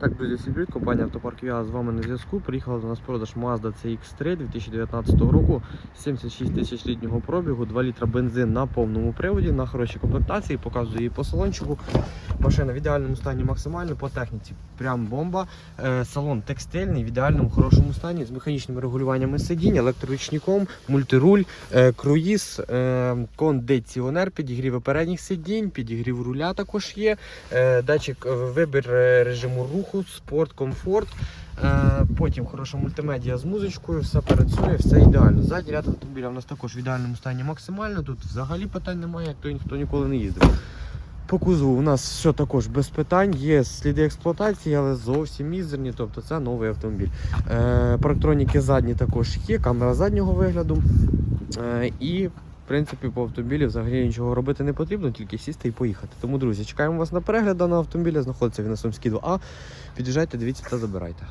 Так, друзі, всім привіт, компанія Автопарк ЮА з вами на зв'язку. Приїхала до нас продаж Mazda CX-3 2019 року, 76 тисяч літнього пробігу, 2 літра бензин на повному приводі, на хорошій комплектації, показую її по салончику. Машина в ідеальному стані максимально, по техніці прям бомба. Е, Салон текстильний, в ідеальному хорошому стані, з механічними регулюваннями сидінь, електроручником, мультируль, е, круїз, е, кондиціонер, підігрів передніх сидінь, підігрів руля також є. Датчик вибір режиму руху, спорт, комфорт. Е, Потім хороша мультимедіа з музичкою, все працює, все ідеально. Задній ряд автомобіля у нас також в ідеальному стані максимально. Тут взагалі питань немає, як то ніхто ніколи не їздив. По кузову у нас все також без питань. Є сліди експлуатації, але зовсім мізерні, тобто це новий автомобіль. Е, парктроніки задні також є, камера заднього вигляду. Е, і в принципі, по автомобілі взагалі нічого робити не потрібно, тільки сісти і поїхати. Тому, друзі, чекаємо вас на перегляд даного автомобіля. Знаходиться він на Сумській 2А. Під'їжджайте, дивіться та забирайте.